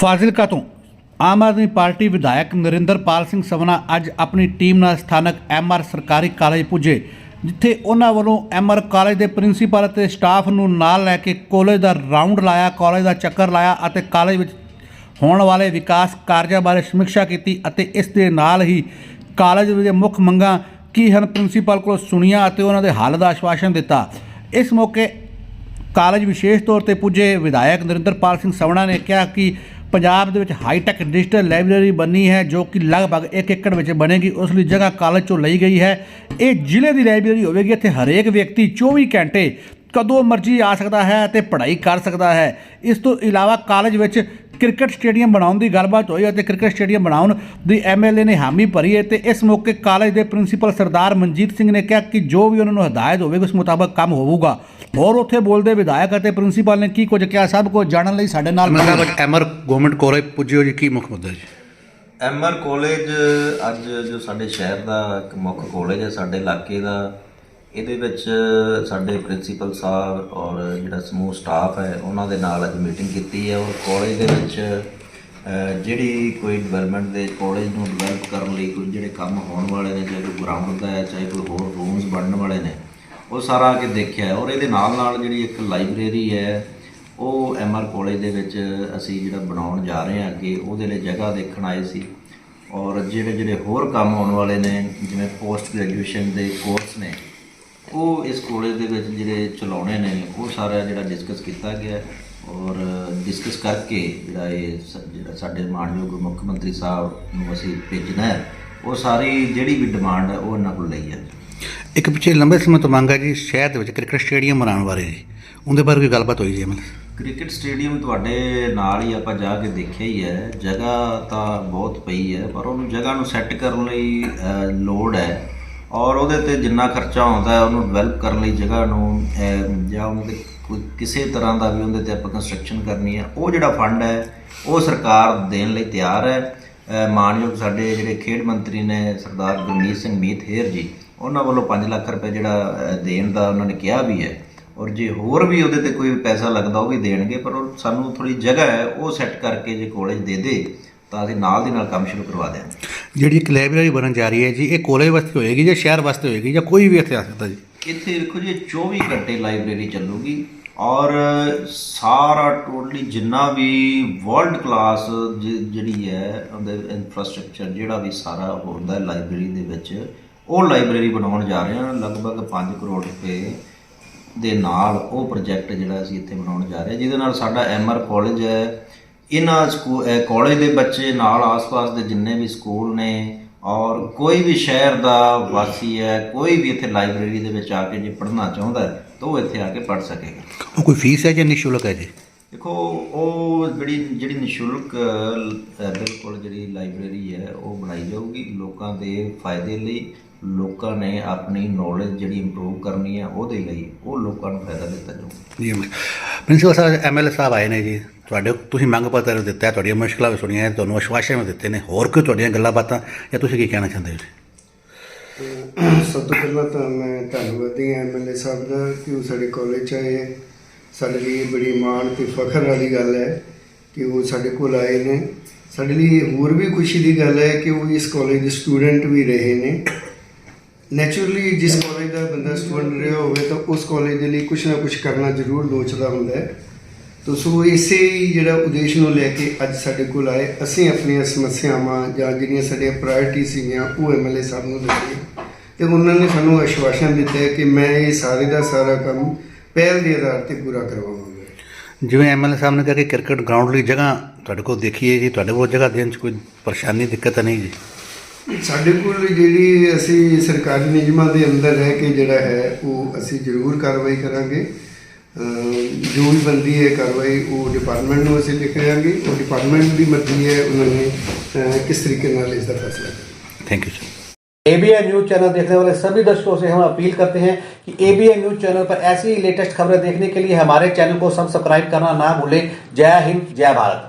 ਫਾਜ਼ਿਲਕਾ ਤੋਂ ਆਮ ਆਦਮੀ ਪਾਰਟੀ ਵਿਧਾਇਕ ਨਰਿੰਦਰਪਾਲ ਸਿੰਘ ਸਵਨਾ ਅੱਜ ਆਪਣੀ ਟੀਮ ਨਾਲ ਸਥਾਨਕ ਐਮਆਰ ਸਰਕਾਰੀ ਕਾਲਜ ਪੁੱਜੇ, ਜਿੱਥੇ ਉਹਨਾਂ ਵੱਲੋਂ ਐਮਆਰ ਕਾਲਜ ਦੇ ਪ੍ਰਿੰਸੀਪਲ ਅਤੇ ਸਟਾਫ ਨੂੰ ਨਾਲ ਲੈ ਕੇ ਕਾਲਜ ਦਾ ਰਾਉਂਡ ਲਾਇਆ, ਕਾਲਜ ਦਾ ਚੱਕਰ ਲਾਇਆ ਅਤੇ ਕਾਲਜ ਵਿੱਚ ਹੋਣ ਵਾਲੇ ਵਿਕਾਸ ਕਾਰਜਾਂ ਬਾਰੇ ਸਮੀਖਿਆ ਕੀਤੀ ਅਤੇ ਇਸ ਦੇ ਨਾਲ ਹੀ ਕਾਲਜ ਦੇ ਮੁੱਖ ਮੰਗਾਂ ਕੀ ਹਨ ਪ੍ਰਿੰਸੀਪਲ ਕੋਲੋਂ ਸੁਣੀਆਂ ਅਤੇ ਉਹਨਾਂ ਦੇ ਹੱਲ ਦਾ ਆਸ਼ਵਾਸਨ ਦਿੱਤਾ। ਇਸ ਮੌਕੇ ਕਾਲਜ ਵਿਸ਼ੇਸ਼ ਤੌਰ ਤੇ ਪੁੱਜੇ ਵਿਧਾਇਕ ਨਰਿੰਦਰਪਾਲ ਸਿੰਘ ਸਵਣਾ ਨੇ ਕਿਹਾ ਕਿ ਪੰਜਾਬ ਦੇ ਵਿੱਚ ਹਾਈ-ਟੈਕ ਡਿਜੀਟਲ ਲਾਇਬ੍ਰੇਰੀ ਬਣੀ ਹੈ ਜੋ ਕਿ ਲਗਭਗ 1 ਏਕੜ ਵਿੱਚ ਬਣੇਗੀ, ਉਸ ਲਈ ਜਗ੍ਹਾ ਕਾਲਜ ਚੋਂ ਲਈ ਗਈ ਹੈ। ਇਹ ਜ਼ਿਲ੍ਹੇ ਦੀ ਲਾਇਬ੍ਰੇਰੀ ਹੋਵੇਗੀ, ਇੱਥੇ ਹਰੇਕ ਵਿਅਕਤੀ 24 ਘੰਟੇ ਕਦੋਂ ਮਰਜ਼ੀ ਆ ਸਕਦਾ ਹੈ ਅਤੇ ਪੜ੍ਹਾਈ ਕਰ ਸਕਦਾ ਹੈ। ਇਸ ਤੋਂ ਇਲਾਵਾ ਕਾਲਜ ਵਿੱਚ ਕ੍ਰਿਕਟ ਸਟੇਡੀਅਮ ਬਣਾਉਣ ਦੀ ਗੱਲਬਾਤ ਹੋਈ ਅਤੇ ਕ੍ਰਿਕਟ ਸਟੇਡੀਅਮ ਬਣਾਉਣ ਦੀ ਐਮਐਲਏ ਨੇ ਹਾਮੀ ਭਰੀ ਹੈ ਤੇ ਇਸ ਮੌਕੇ ਕਾਲਜ ਦੇ ਪ੍ਰਿੰਸੀਪਲ ਸਰਦਾਰ ਮਨਜੀਤ ਸਿੰਘ ਨੇ ਕਿਹਾ ਕਿ ਜੋ ਵੀ ਉਹਨਾਂ ਨੂੰ ਹਦਾਇਤ ਹੋਵੇਗੀ, ਉਸ ਮੁਤਾਬਕ ਕੰਮ ਹੋਊਗਾ। ਹੋਰ ਉੱਥੇ ਬੋਲਦੇ ਵਿਧਾਇਕ ਅਤੇ ਪ੍ਰਿੰਸੀਪਲ ਨੇ ਕੀ ਕੁਝ ਕਿਹਾ? ਸਭ ਕੁਝ ਜਾਣਨ ਲਈ ਸਾਡੇ ਨਾਲ ਮਤਲਬ ਐਮਰ ਗਵਰਨਮੈਂਟ ਕਾਲਜ ਪੁੱਜਿਓ ਜੀ ਕੀ ਮੁੱਖ ਮੁੱਦਾ ਜੀ? ਐਮਆਰ ਕਾਲਜ ਅੱਜ ਜੋ ਸਾਡੇ ਸ਼ਹਿਰ ਦਾ ਇੱਕ ਮੁੱਖ ਕਾਲਜ ਹੈ ਸਾਡੇ ਇਲਾਕੇ ਦਾ ਇਹਦੇ ਵਿੱਚ ਸਾਡੇ ਪ੍ਰਿੰਸੀਪਲ ਸਾਹਿਬ ਔਰ ਜਿਹੜਾ ਸਮੂਹ ਸਟਾਫ ਹੈ ਉਹਨਾਂ ਦੇ ਨਾਲ ਅੱਜ ਮੀਟਿੰਗ ਕੀਤੀ ਹੈ ਔਰ ਕਾਲਜ ਦੇ ਵਿੱਚ ਜਿਹੜੀ ਕੋਈ ਡਿਵੈਲਪਮੈਂਟ ਦੇ ਕਾਲਜ ਨੂੰ ਡਿਵੈਲਪ ਕਰਨ ਲਈ ਕੋਈ ਜਿਹੜੇ ਕੰਮ ਹੋਣ ਵਾਲੇ ਨੇ ਚਾਹੇ ਕੋਈ ਗਰਾਊਂਡ ਦਾ ਹੈ ਚਾਹੇ ਕੋਈ ਹੋਰ ਰੂਮਸ ਬਣਨ ਵਾਲੇ ਨੇ ਉਹ ਸਾਰਾ ਆ ਕੇ ਦੇਖਿਆ ਔਰ ਇਹਦੇ ਨਾਲ ਨਾਲ ਜਿਹੜੀ ਇੱਕ ਲਾਇਬ੍ਰੇਰੀ ਹੈ, ਉਹ ਐਮਆਰ ਕਾਲਜ ਦੇ ਵਿੱਚ ਅਸੀਂ ਜਿਹੜਾ ਬਣਾਉਣ ਜਾ ਰਹੇ ਹਾਂ ਅੱਗੇ, ਉਹਦੇ ਲਈ ਜਗ੍ਹਾ ਦੇਖਣ ਆਏ ਸੀ। ਔਰ ਜਿਹੜੇ ਜਿਹੜੇ ਹੋਰ ਕੰਮ ਆਉਣ ਵਾਲੇ ਨੇ, ਜਿਵੇਂ ਪੋਸਟ ਗ੍ਰੈਜੂਏਸ਼ਨ ਦੇ ਕੋਰਸ ਨੇ, ਉਹ ਇਸ ਕਾਲਜ ਦੇ ਵਿੱਚ ਜਿਹੜੇ ਚਲਾਉਣੇ ਨੇ, ਉਹ ਸਾਰਾ ਜਿਹੜਾ ਡਿਸਕਸ ਕੀਤਾ ਗਿਆ ਔਰ ਡਿਸਕਸ ਕਰਕੇ ਜਿਹੜਾ ਇਹ ਸ- ਜਿਹੜਾ ਸਾਡੇ ਮਾਨਯੋਗ ਮੁੱਖ ਮੰਤਰੀ ਸਾਹਿਬ ਨੂੰ ਅਸੀਂ ਭੇਜਣਾ ਹੈ, ਉਹ ਸਾਰੀ ਜਿਹੜੀ ਵੀ ਡਿਮਾਂਡ ਹੈ, ਉਹ ਇਹਨਾਂ ਕੋਲ ਲਈ ਹੈ। ਇੱਕ ਪਿੱਛੇ ਲੰਬੇ ਸਮੇਂ ਤੋਂ ਮੰਗ ਹੈ ਜੀ ਸ਼ਹਿਰ ਦੇ ਵਿੱਚ ਕ੍ਰਿਕਟ ਸਟੇਡੀਅਮ ਬਣਾਉਣ ਬਾਰੇ ਜੀ। ਉਹਦੇ ਬਾਰੇ ਕੋਈ ਗੱਲਬਾਤ ਹੋਈ ਜੀ ਮਤਲਬ ਕ੍ਰਿਕਟ ਸਟੇਡੀਅਮ ਤੁਹਾਡੇ ਨਾਲ ਹੀ ਆਪਾਂ ਜਾ ਕੇ ਦੇਖਿਆ ਹੀ ਹੈ। ਜਗ੍ਹਾ ਤਾਂ ਬਹੁਤ ਪਈ ਹੈ ਪਰ ਉਹਨੂੰ ਜਗ੍ਹਾ ਨੂੰ ਸੈੱਟ ਕਰਨ ਲਈ ਅਹ, ਲੋੜ ਹੈ। ਔਰ ਉਹਦੇ ਤੇ ਜਿੰਨਾ ਖਰਚਾ ਆਉਂਦਾ ਹੈ ਉਹਨੂੰ ਡਿਵੈਲਪ ਕਰਨ ਲਈ ਜਗ੍ਹਾ ਨੂੰ ਅਹ, ਜਾਂ ਉਹਦੇ ਕੋਈ ਕਿਸੇ ਤਰ੍ਹਾਂ ਦਾ ਵੀ ਉਹਦੇ ਤੇ ਆਪਾਂ ਕੰਸਟਰਕਸ਼ਨ ਕਰਨੀ ਹੈ ਉਹ ਜਿਹੜਾ ਫੰਡ ਹੈ ਉਹ ਸਰਕਾਰ ਦੇਣ ਲਈ ਤਿਆਰ ਹੈ। ਮਾਨਯੋਗ ਸਾਡੇ ਜਿਹੜੇ ਖੇਡ ਮੰਤਰੀ ਨੇ ਸਰਦਾਰ ਗੁਰਮੀਤ ਸਿੰਘ ਮੀਤ ਹੇਰ ਜੀ ਉਹਨਾਂ ਵੱਲੋਂ 5 ਲੱਖ ਰੁਪਏ ਜਿਹੜਾ ਦੇਣ ਦਾ ਉਹਨਾਂ ਨੇ ਕਿਹਾ ਵੀ ਹੈ। ਔਰ ਜੇ ਹੋਰ ਵੀ ਉਹਦੇ ਤੇ ਕੋਈ ਪੈਸਾ ਲੱਗਦਾ ਉਹ ਵੀ ਦੇਣਗੇ ਪਰ ਉਹ ਸਾਨੂੰ ਥੋੜੀ ਜਗ੍ਹਾ ਹੈ ਉਹ ਸੈੱਟ ਕਰਕੇ ਜੇ ਕਾਲਜ ਦੇ ਦੇ ਤਾਂ ਅਸੀਂ ਨਾਲ ਦੀ ਨਾਲ ਕੰਮ ਸ਼ੁਰੂ ਕਰਵਾ ਦਿਆਂਗੇ। ਜਿਹੜੀ ਇੱਕ ਲਾਇਬ੍ਰੇਰੀ ਬਣਨ ਜਾ ਰਹੀ ਹੈ ਜੀ ਇਹ ਕਾਲਜ ਵਾਸਤੇ ਹੋਏਗੀ ਜਾਂ ਸ਼ਹਿਰ ਵਾਸਤੇ ਹੋਏਗੀ ਜਾਂ ਕੋਈ ਵੀ ਇੱਥੇ ਆ ਸਕਦਾ ਜੀ? ਇੱਥੇ ਦੇਖੋ ਜੀ 24 ਘੰਟੇ ਲਾਇਬ੍ਰੇਰੀ ਚੱਲੂਗੀ ਔਰ ਸਾਰਾ ਟੋਟਲੀ ਜਿੰਨਾ ਵੀ ਵਰਲਡ ਕਲਾਸ ਜਿਹੜੀ ਹੈ ਉਹਦੇ ਇਨਫਰਾਸਟ੍ਰਕਚਰ ਜਿਹੜਾ ਵੀ ਸਾਰਾ ਹੁੰਦਾ ਲਾਇਬ੍ਰੇਰੀ ਦੇ ਵਿੱਚ ਉਹ ਲਾਇਬ੍ਰੇਰੀ ਬਣਾਉਣ ਜਾ ਰਹੇ ਹਾਂ ਲਗਭਗ 5 ਕਰੋੜ ਰੁਪਏ ਦੇ ਨਾਲ ਉਹ ਪ੍ਰੋਜੈਕਟ ਜਿਹੜਾ ਅਸੀਂ ਇੱਥੇ ਬਣਾਉਣ ਜਾ ਰਹੇ ਹਾਂ ਜਿਹਦੇ ਨਾਲ ਸਾਡਾ ਐਮਆਰ ਕਾਲਜ ਹੈ। ਇਹਨਾਂ ਕਾਲਜ ਦੇ ਬੱਚੇ ਨਾਲ ਆਸ-ਪਾਸ ਦੇ ਜਿੰਨੇ ਵੀ ਸਕੂਲ ਨੇ ਔਰ ਕੋਈ ਵੀ ਸ਼ਹਿਰ ਦਾ ਵਾਸੀ ਹੈ ਕੋਈ ਵੀ ਇੱਥੇ ਲਾਇਬ੍ਰੇਰੀ ਦੇ ਵਿੱਚ ਆ ਕੇ ਜੇ ਪੜ੍ਹਨਾ ਚਾਹੁੰਦਾ ਹੈ ਤਾਂ ਉਹ ਇੱਥੇ ਆ ਕੇ ਪੜ੍ਹ ਸਕੇਗਾ। ਉਹ ਕੋਈ ਫੀਸ ਹੈ ਜਾਂ ਨਿਸ਼ੁਲਕ ਹੈ ਜੀ? ਦੇਖੋ ਉਹ ਜਿਹੜੀ ਜਿਹੜੀ ਨਿਸ਼ੁਲਕ ਬਿਲਕੁਲ ਜਿਹੜੀ ਲਾਇਬ੍ਰੇਰੀ ਹੈ ਉਹ ਬਣਾਈ ਜਾਊਗੀ ਲੋਕਾਂ ਦੇ ਫਾਇਦੇ ਲਈ ਲੋਕਾਂ ਨੇ ਆਪਣੀ ਨੌਲੇਜ ਜਿਹੜੀ ਇੰਪਰੂਵ ਕਰਨੀ ਹੈ ਉਹਦੇ ਲਈ ਉਹ ਲੋਕਾਂ ਨੂੰ ਫਾਇਦਾ ਦਿੱਤਾ ਜਾਊਗਾ ਜੀ ਪ੍ਰਿੰਸੀਪਲ ਸਾਹਿਬ ਐਮਐਲਏ ਸਾਹਿਬ ਆਏ ਨੇ ਜੀ। ਤੁਹਾਡੇ ਤੁਸੀਂ ਮੰਗ ਪੱਤਰ ਦਿੱਤਾ ਹੈ, ਤੁਹਾਡੀਆਂ ਮੁਸ਼ਕਲਾਂ ਵੀ ਸੁਣੀਆਂ ਹੈ, ਤੁਹਾਨੂੰ ਆਸ਼ਵਾਸਨ ਵੀ ਦਿੱਤੇ ਨੇ। ਹੋਰ ਕੋਈ ਤੁਹਾਡੀਆਂ ਗੱਲਾਂ ਬਾਤਾਂ ਜਾਂ ਤੁਸੀਂ ਕੀ ਕਹਿਣਾ ਚਾਹੁੰਦੇ ਹੋ ਜੀ? ਸਭ ਤੋਂ ਪਹਿਲਾਂ ਤਾਂ ਮੈਂ ਧੰਨਵਾਦੀ ਹਾਂ ਐਮਐਲਏ ਸਾਹਿਬ ਦਾ ਕਿ ਉਹ ਸਾਡੇ ਕਾਲਜ 'ਚ ਆਏ। ਸਾਡੇ ਲਈ ਇਹ ਬੜੀ ਮਾਣ ਤੇ ਫਖਰ ਵਾਲੀ ਗੱਲ ਹੈ ਕਿ ਉਹ ਸਾਡੇ ਕੋਲ ਆਏ ਨੇ। ਸਾਡੇ ਲਈ ਇਹ ਹੋਰ ਵੀ ਖੁਸ਼ੀ ਦੀ ਗੱਲ ਹੈ ਕਿ ਉਹ ਇਸ ਕਾਲਜ ਦੇ ਸਟੂਡੈਂਟ ਵੀ ਰਹੇ ਨੇ। ਨੇਚਰਲੀ ਜਿਸ ਕਾਲਜ ਦਾ ਬੰਦਾ ਸਟੂਡੈਂਟ ਰਿਹਾ ਹੋਵੇ ਤਾਂ ਉਸ ਕਾਲਜ ਦੇ ਲਈ ਕੁਝ ਨਾ ਕੁਝ ਕਰਨਾ ਜ਼ਰੂਰ ਲੋਚਦਾ ਹੁੰਦਾ ਹੈ। ਤੋ ਸੋ ਇਸੇ ਜਿਹੜਾ ਉਦੇਸ਼ ਨੂੰ ਲੈ ਕੇ ਅੱਜ ਸਾਡੇ ਕੋਲ ਆਏ, ਅਸੀਂ ਆਪਣੀਆਂ ਸਮੱਸਿਆਵਾਂ ਜਾਂ ਜਿਹੜੀਆਂ ਸਾਡੀਆਂ ਪ੍ਰਾਇੋਰਟੀ ਸੀਗੀਆਂ, ਉਹ ਐਮਐਲਏ ਸਾਹਿਬ ਨੂੰ ਦਿੱਤੀਆਂ ਤੇ ਉਹਨਾਂ ਨੇ ਸਾਨੂੰ ਆਸ਼ਵਾਸਨ ਦਿੱਤਾ ਕਿ ਮੈਂ ਇਹ ਸਾਰੇ ਦਾ ਸਾਰਾ ਕੰਮ ਪਹਿਲ ਦੇ ਆਧਾਰ ਤੇ ਪੂਰਾ ਕਰਵਾਵਾਂਗਾ। ਜਿਵੇਂ ਐਮਐਲਏ ਸਾਹਿਬ ਨੇ ਕਿਹਾ ਕਿ ਕ੍ਰਿਕਟ ਗਰਾਊਂਡ ਲਈ ਜਗ੍ਹਾ ਤੁਹਾਡੇ ਕੋਲ ਦੇਖੀਏ ਜੀ, ਤੁਹਾਡੇ ਕੋਲ ਜਗ੍ਹਾ ਦੇਣ 'ਚ ਕੋਈ ਪਰੇਸ਼ਾਨੀ, ਦਿੱਕਤ ਨਹੀਂ ਜੀ? ਸਾਡੇ ਕੋਲ ਜਿਹੜੀ ਅਸੀਂ ਸਰਕਾਰੀ ਨਿਯਮਾਂ ਦੇ ਅੰਦਰ ਹੈ ਕਿ ਜਿਹੜਾ ਹੈ ਉਹ ਅਸੀਂ ਜ਼ਰੂਰ ਕਾਰਵਾਈ ਕਰਾਂਗੇ ਅਮ ਜੋ ਵੀ ਬੰਦੀ ਹੈ ਕਾਰਵਾਈ ਉਹ ਡਿਪਾਰਟਮੈਂਟ ਨੂੰ ਅਸੀਂ ਲਿਖ ਦਿਆਂਗੇ ਉਹ ਡਿਪਾਰਟਮੈਂਟ ਦੀ ਮਰਜ਼ੀ ਹੈ ਉਹਨਾਂ ਨੇ ਅਹ, ਕਿਸ ਤਰੀਕੇ ਨਾਲ ਇਸ ਦਾ ਫੈਸਲਾ ਕਰਨਾ thank you sir ABN news channel देखने वाले सभी दर्शकों से हम अपील करते हैं कि एबीएन न्यूज चैनल पर ऐसी ही लेटेस्ट खबरें देखने के लिए हमारे चैनल को सब्सक्राइब करना ना भूलें जय हिंद जय भारत